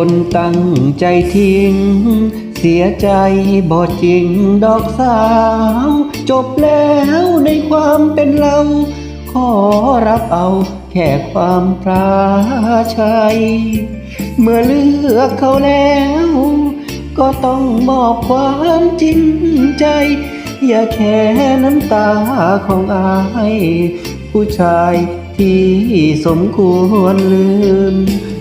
คนตั้งใจทิ้ง เสียใจบ่จริงดอกสาว จบแล้วในความเป็นเรา ขอรับเอาแค่ความพระชัย เมื่อเลือกเขาแล้ว ก็ต้องมอบความจริงใจ อย่าแค่น้ำตาของอาย ผู้ชายที่สมควรลืม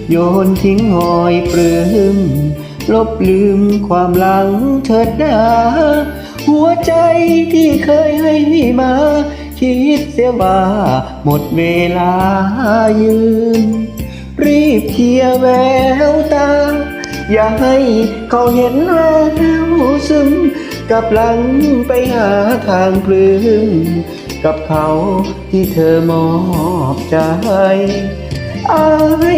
โยนทิ้งหอยเปลื้มลบลืมความหลังเถิดดาหัวใจที่เคยให้มา คิดเสียว่าหมดเวลายืน รีบเคลียร์แววตา อย่าให้เขาเห็นแววซึมกับหลังไปหาทางปลื้มกับเขาที่เธอมอบใจ อา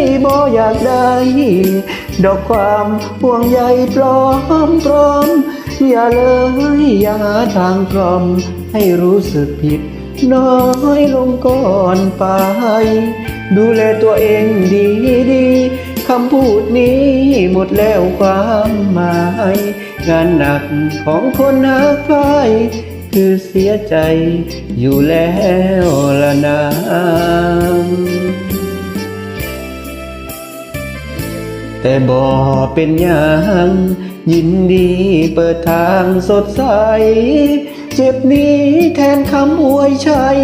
ยบ่อยากได้ ดอกความห่วงใยปลอมปลอม อย่าเลยอย่าหาทางกล่อม ให้รู้สึกผิด น้อยลงก่อนไป ดูแลตัวเองดีดีๆคำพูดนี้หมดแล้วความหมาย งานหนักของคนหักใครคือเสียใจอยู่แล้วละนาง แต่บ่เป็นอย่างยินดีเปิดทางสดใส เจ็บนี้แทนคำอวยชัย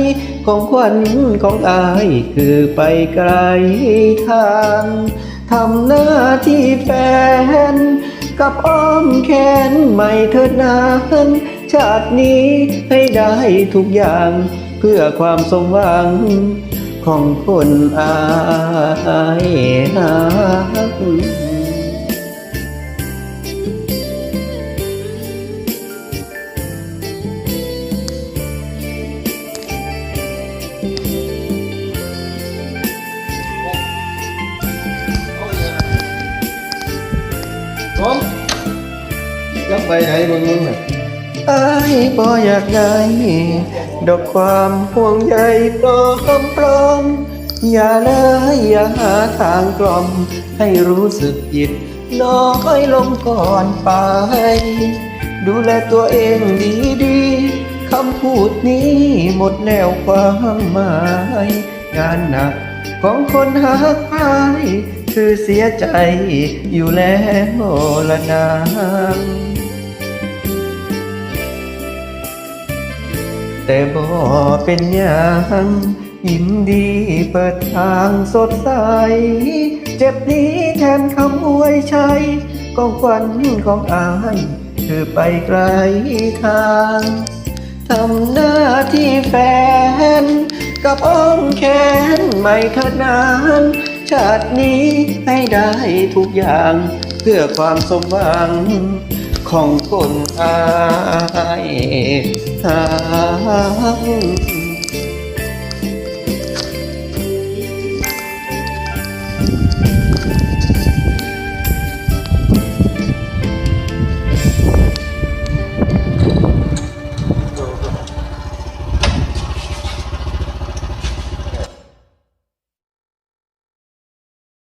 ของขวัญของอายคือไปไกลทางทำหน้าที่แฟน กับอ้อมแขนไม่เถิดนานชาตินี้ให้ได้ทุกอย่างเพื่อความสมหวัง ของคนอายหักผมยังไปไหนมึงมึงน่ะ อายบ่อยากได้ดอกความห่วงใยปลอมปลอม อย่าเลยอย่าหาทางกล่อม ให้รู้สึกผิดน้อยลงก่อนไป ดูแลตัวเองดีดีๆคำพูดนี้หมดแล้วความหมาย งานหนักของคนหักใครคือเสียใจอยู่แล้วละนาง แต่บ่เป็นอย่างยินดีเปิดทางสดใส เจ็บนี้แทนคำอวยชัยกองควันของอายคือไปไกลทางทำหน้าที่แฟน กับอ้อมแขนไม่ขนาน ชาตินี้ให้ได้ทุกอย่าง เพื่อความสมหวังของคนอาย หา